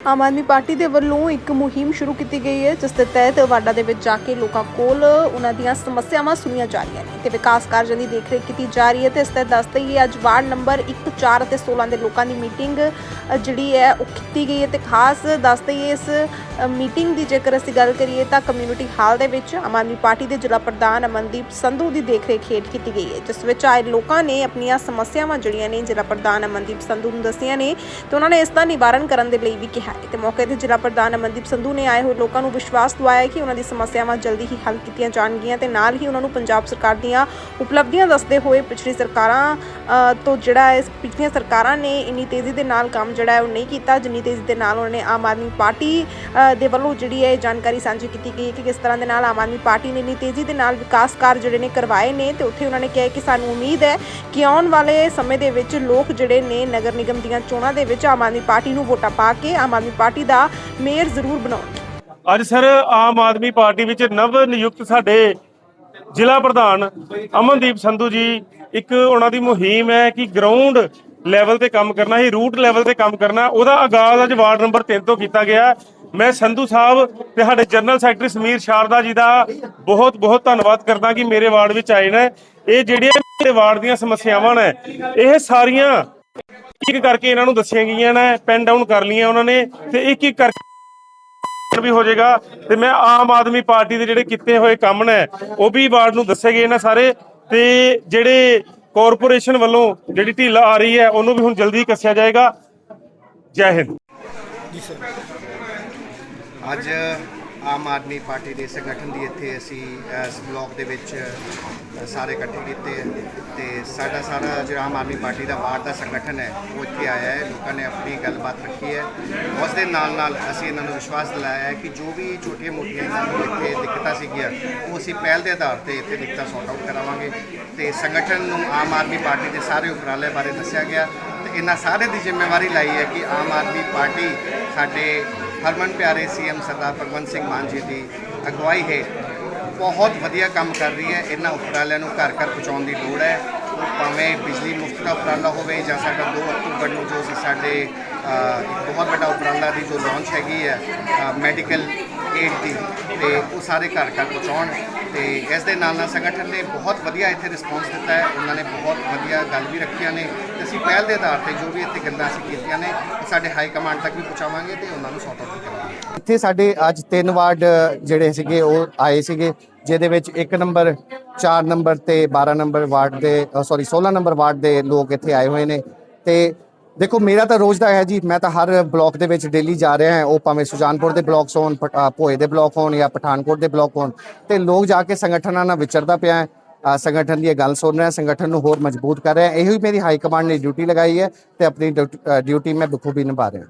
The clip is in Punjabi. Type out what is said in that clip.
ਆਮ ਆਦਮੀ ਪਾਰਟੀ ਦੇ ਵੱਲੋਂ ਇੱਕ ਮੁਹਿੰਮ ਸ਼ੁਰੂ ਕੀਤੀ ਗਈ ਹੈ, ਜਿਸ ਦੇ ਤਹਿਤ ਵਾਰਡਾਂ ਦੇ ਵਿੱਚ ਜਾ ਕੇ ਲੋਕਾਂ ਕੋਲ ਉਹਨਾਂ ਦੀਆਂ ਸਮੱਸਿਆਵਾਂ ਸੁਣੀਆਂ ਜਾ ਰਹੀਆਂ ਨੇ ਤੇ ਵਿਕਾਸ ਕਾਰਜਾਂ ਦੀ ਦੇਖਰੇਖ ਕੀਤੀ ਜਾ ਰਹੀ ਹੈ ਤੇ ਇਸ ਤਹਿਤ ਦੱਸਦੇ ਹੀ ਅੱਜ ਵਾਰਡ ਨੰਬਰ 1 4 ਅਤੇ 16 ਦੇ ਲੋਕਾਂ ਦੀ ਮੀਟਿੰਗ ਜਿਹੜੀ ਹੈ, ਉਹ ਕੀਤੀ ਗਈ ਹੈ ਤੇ ਖਾਸ ਦੱਸਦੇ ਹੀ ਇਸ ਮੀਟਿੰਗ ਦੀ ਜੇਕਰ ਅਸੀਂ ਗੱਲ ਕਰੀਏ ਤਾਂ ਕਮਿਊਨਿਟੀ ਹਾਲ ਦੇ ਵਿੱਚ ਆਮ ਆਦਮੀ ਪਾਰਟੀ ਦੇ ਜ਼ਿਲ੍ਹਾ ਪ੍ਰਧਾਨ ਅਮਨਦੀਪ ਸੰਧੂ ਦੀ ਦੇਖਰੇਖ ਹੇਠ ਕੀਤੀ ਗਈ ਹੈ, ਜਿਸ ਵਿੱਚ ਆਏ ਲੋਕਾਂ ਨੇ ਆਪਣੀਆਂ ਸਮੱਸਿਆਵਾਂ ਜਿਹੜੀਆਂ ਨੇ ਜ਼ਿਲ੍ਹਾ ਪ੍ਰਧਾਨ ਅਮਨਦੀਪ ਸੰਧੂ ਨੂੰ ਦੱਸੀਆਂ ਨੇ ਤੇ ਉਹਨਾਂ ਨੇ ਇਸ ਦਾ ਨਿਵਾਰਨ ਕਰਨ ਦੇ ਲਈ ਵੀ ਕਿਹਾ ਹੈ। ਤੇ ਮੌਕੇ ਤੇ ਜ਼ਿਲ੍ਹਾ ਪ੍ਰਧਾਨ ਅਮਨਦੀਪ ਸੰਧੂ ਨੇ ਆਏ ਹੋਏ ਲੋਕਾਂ ਨੂੰ ਵਿਸ਼ਵਾਸ ਦਿਵਾਇਆ ਕਿ ਉਹਨਾਂ ਦੀ ਸਮੱਸਿਆਵਾਂ ਜਲਦੀ ਹੀ ਹੱਲ ਕੀਤੀਆਂ ਜਾਣਗੀਆਂ ਤੇ ਨਾਲ ਹੀ ਉਹਨਾਂ ਨੂੰ ਪੰਜਾਬ ਸਰਕਾਰ ਦੀਆਂ ਉਪਲਬਧੀਆਂ ਦੱਸਦੇ ਹੋਏ ਪਿਛਲੀ ਸਰਕਾਰਾਂ ਤੋਂ ਜਿਹੜਾ ਇਸ ਪਿਛਲੀਆਂ ਸਰਕਾਰਾਂ ਨੇ ਇੰਨੀ ਤੇਜ਼ੀ ਦੇ ਨਾਲ ਕੰਮ ਜਿਹੜਾ ਹੈ ਉਹ ਨਹੀਂ ਕੀਤਾ। ਜਿੰਨੀ ਤੇਜ਼ੀ ਦੇ ਨਾਲ ਉਹਨਾਂ ਨੇ ਆਮ ਆਦਮੀ ਪਾਰਟੀ ਦੇ ਵੱਲੋਂ ਜਿਹੜੀ ਹੈ ਇਹ ਜਾਣਕਾਰੀ ਸਾਂਝੀ ਕੀਤੀ ਗਈ ਕਿ ਕਿਸ ਤਰ੍ਹਾਂ ਦੇ ਨਾਲ ਆਮ ਆਦਮੀ ਪਾਰਟੀ ਨੇ ਇੰਨੀ ਤੇਜ਼ੀ ਦੇ ਨਾਲ ਵਿਕਾਸ ਕਾਰਜ ਜਿਹੜੇ ਨੇ ਕਰਵਾਏ ਨੇ ਤੇ ਉੱਥੇ ਉਹਨਾਂ ਨੇ ਕਿਹਾ ਕਿ ਸਾਨੂੰ ਉਮੀਦ ਹੈ ਕਿ ਆਉਣ ਵਾਲੇ ਸਮੇਂ ਦੇ ਵਿੱਚ ਲੋਕ ਜਿਹੜੇ ਨੇ ਨਗਰ ਨਿਗਮ ਦੀਆਂ ਚੋਣਾਂ ਦੇ ਵਿੱਚ ਆਮ ਆਦਮੀ ਪਾਰਟੀ ਨੂੰ ਵੋਟਾਂ ਪਾ ਕੇ ਆਮ ਆਦਮੀ ਪਾਰਟੀ ਦਾ ਮੇਅਰ ਜ਼ਰੂਰ ਬਣਾਉਣਗੇ ਅੱਜ ਸਰ, ਆਮ ਆਦਮੀ ਪਾਰਟੀ ਵਿੱਚ ਨਵ ਨਿਯੁਕਤ ਸਾਡੇ ਜ਼ਿਲ੍ਹਾ ਪ੍ਰਧਾਨ ਅਮਨਦੀਪ ਸੰਧੂ ਜੀ, ਇੱਕ ਉਹਨਾਂ ਦੀ ਮੁਹਿੰਮ ਹੈ ਕਿ ਗਰਾਊਂਡ ਲੈਵਲ ਤੇ ਕੰਮ ਕਰਨਾ ਹੀ ਰੂਟ ਲੈਵਲ ਤੇ ਕੰਮ ਕਰਨਾ, ਉਹਦਾ ਆਗਾਜ਼ ਅੱਜ ਵਾਰਡ ਨੰਬਰ 3 ਤੋਂ ਕੀਤਾ ਗਿਆ। ਮੈਂ ਸੰਧੂ ਸਾਹਿਬ ਤੇ ਸਾਡੇ ਜਨਰਲ ਸੈਕਟਰੀ ਸਮੀਰ ਸ਼ਾਰਦਾ ਜੀ ਦਾ ਬਹੁਤ ਬਹੁਤ ਧੰਨਵਾਦ ਕਰਦਾ ਕਿ ਮੇਰੇ ਵਾਰਡ ਵਿੱਚ ਆਏ ਨੇ। ਇਹ ਜਿਹੜੀਆਂ ਮੇਰੇ ਵਾਰਡ ਦੀਆਂ ਸਮੱਸਿਆਵਾਂ ਨੇ, ਇਹ ਸਾਰੀਆਂ ਇੱਕ ਕਰਕੇ ਇਹਨਾਂ ਨੂੰ ਦੱਸੀਆਂ ਗਈਆਂ ਨੇ, ਪੈਨ ਡਾਊਨ ਕਰ ਲਈਆਂ ਉਹਨਾਂ ਨੇ ਤੇ ਇੱਕ ਇੱਕ ਕਰਕੇ ਵੀ ਹੋ ਜਾਏਗਾ। ਤੇ ਮੈਂ ਆਮ ਆਦਮੀ ਪਾਰਟੀ ਦੇ ਜਿਹੜੇ ਕੀਤੇ ਹੋਏ ਕੰਮ ਨੇ, ਉਹ ਵੀ ਵਾਰਡ ਨੂੰ ਦੱਸੇ ਗਏ ਨੇ ਸਾਰੇ। ਤੇ ਜਿਹੜੇ ਕਾਰਪੋਰੇਸ਼ਨ ਵੱਲੋਂ ਜਿਹੜੀ ਢਿੱਲ ਆ ਰਹੀ ਹੈ, ਉਹਨੂੰ ਵੀ ਹੁਣ ਜਲਦੀ ਕੱਸਿਆ ਜਾਏਗਾ। ਜੈ ਹਿੰਦ। ਅੱਜ ਆਮ ਆਦਮੀ ਪਾਰਟੀ ਦੇ ਸੰਗਠਨ ਦੀ ਇੱਥੇ ਅਸੀਂ ਇਸ ਬਲਾਕ ਦੇ ਵਿੱਚ ਸਾਰੇ ਇਕੱਠੇ ਕੀਤੇ ਹੈ ਤੇ ਸਾਡਾ ਸਾਰਾ ਜਿਹੜਾ ਆਮ ਆਦਮੀ ਪਾਰਟੀ ਦਾ ਵਾਰਡ ਦਾ ਸੰਗਠਨ ਹੈ, ਉਹ ਇੱਥੇ ਆਇਆ ਹੈ। ਲੋਕਾਂ ਨੇ ਆਪਣੀ ਗੱਲਬਾਤ ਰੱਖੀ ਹੈ। ਉਸ ਦੇ ਨਾਲ ਨਾਲ ਅਸੀਂ ਇਹਨਾਂ ਨੂੰ ਵਿਸ਼ਵਾਸ ਦਿਲਾਇਆ ਹੈ ਕਿ ਜੋ ਵੀ ਛੋਟੀਆਂ ਮੋਟੀਆਂ ਇਹਨਾਂ ਇੱਥੇ ਦਿੱਕਤਾਂ ਸੀਗੀਆਂ, ਉਹ ਅਸੀਂ ਪਹਿਲ ਦੇ ਆਧਾਰ ਤੇ ਇੱਥੇ ਦਿੱਕਤਾਂ ਸੌਟ ਆਊਟ ਕਰਾਵਾਂਗੇ। ਤੇ ਸੰਗਠਨ ਨੂੰ ਆਮ ਆਦਮੀ ਪਾਰਟੀ ਦੇ ਸਾਰੇ ਉਪਰਾਲੇ ਬਾਰੇ ਦੱਸਿਆ ਗਿਆ। ਇਹਨਾਂ ਸਾਰੇ ਦੀ ਜ਼ਿੰਮੇਵਾਰੀ ਲਈ ਹੈ ਕਿ ਆਮ ਆਦਮੀ ਪਾਰਟੀ ਸਾਡੇ ਹਰਮਨ ਪਿਆਰੇ ਸੀਐਮ ਸਰਦਾਰ ਭਗਵੰਤ ਸਿੰਘ ਮਾਨ ਜੀ ਦੀ ਅਗਵਾਈ ਹੇਠ ਬਹੁਤ ਵਧੀਆ ਕੰਮ ਕਰ ਰਹੀ ਹੈ। ਇਹਨਾਂ ਉਪਰਾਲਿਆਂ ਨੂੰ ਘਰ ਘਰ ਪਹੁੰਚਾਉਣ ਦੀ ਲੋੜ ਹੈ। ਭਾਵੇਂ ਬਿਜਲੀ ਮੁਫਤ ਦਾ ਉਪਰਾਲਾ ਹੋਵੇ ਜਾਂ ਸਾਡਾ 2 ਅਕਤੂਬਰ ਨੂੰ ਜੋ ਸਾਡੇ ਬਹੁਤ ਵੱਡਾ ਉਪਰਾਲਾ ਦੀ ਜੋ ਲਾਂਚ ਹੈਗੀ ਹੈ ਮੈਡੀਕਲ ਏਡ ਦੀ ਤੇ ਉਹ ਸਾਰੇ ਘਰ ਘਰ ਪਹੁੰਚਾਉਣ ਤੇ ਇਸ ਦੇ ਨਾਲ ਨਾਲ ਸੰਗਠਨ ਨੇ ਬਹੁਤ ਵਧੀਆ ਇੱਥੇ ਰਿਸਪੌਂਸ ਦਿੱਤਾ ਹੈ। ਉਹਨਾਂ ਨੇ ਬਹੁਤ ਵਧੀਆ ਗੱਲ ਵੀ ਰੱਖੀਆਂ ਨੇ ਤੇ ਅਸੀਂ ਪਹਿਲ ਦੇ ਆਧਾਰ ਤੇ ਜੋ ਵੀ ਇੱਥੇ ਗੱਲਾਂ ਅਸੀਂ ਕੀਤੀਆਂ ਨੇ ਸਾਡੇ ਹਾਈ ਕਮਾਂਡ ਤੱਕ ਵੀ ਪਹੁੰਚਾਵਾਂਗੇ ਤੇ ਉਹਨਾਂ ਨੂੰ ਸੌਟ ਆਊਟ ਕਰਾਂਗੇ ਇੱਥੇ ਸਾਡੇ ਅੱਜ ਤਿੰਨ ਵਾਰਡ ਜਿਹੜੇ ਸੀਗੇ, ਉਹ ਆਏ ਸੀਗੇ, ਜਿਹਦੇ ਵਿੱਚ 1 ਨੰਬਰ 4 ਨੰਬਰ ਤੇ 12 ਨੰਬਰ ਵਾਰਡ ਦੇ ਸੌਰੀ 16 ਨੰਬਰ ਵਾਰਡ ਦੇ ਲੋਕ ਇੱਥੇ ਆਏ ਹੋਏ ਨੇ ਤੇ ਦੇਖੋ, ਮੇਰਾ ਤਾਂ ਰੋਜ਼ ਦਾ ਹੈ ਜੀ, ਮੈਂ ਤਾਂ ਹਰ ਬਲਾਕ ਦੇ ਵਿੱਚ ਡੇਲੀ ਜਾ ਰਿਹਾ ਹਾਂ। ਉਹ ਭਾਵੇਂ ਸੁਜਾਨਪੁਰ ਦੇ ਬਲਾਕਸ ਹੋਣ ਪ- ਭੋਏ ਦੇ ਬਲਾਕ ਹੋਣ ਜਾਂ ਪਠਾਨਕੋਟ ਦੇ ਬਲਾਕ ਹੋਣ। ਤੇ ਲੋਕ ਜਾ ਕੇ ਸੰਗਠਨਾਂ ਨਾਲ ਵਿਚਰਦਾ ਪਿਆ ਹੈ। ਸੰਗਠਨ ਦੀ ਗੱਲ ਸੁਣ ਰਿਹਾ, ਸੰਗਠਨ ਨੂੰ ਹੋਰ ਮਜ਼ਬੂਤ ਕਰ ਰਿਹਾ ਇਹੋ ਹੀ ਮੇਰੀ ਹਾਈ ਕਮਾਂਡ ਨੇ ਡਿਊਟੀ ਲਗਾਈ ਹੈ ਤੇ ਆਪਣੀ ਡਿਊਟੀ- ਡਿਊਟੀ ਮੈਂ ਬਖੂਬੀ ਨਿਭਾ ਰਿਹਾ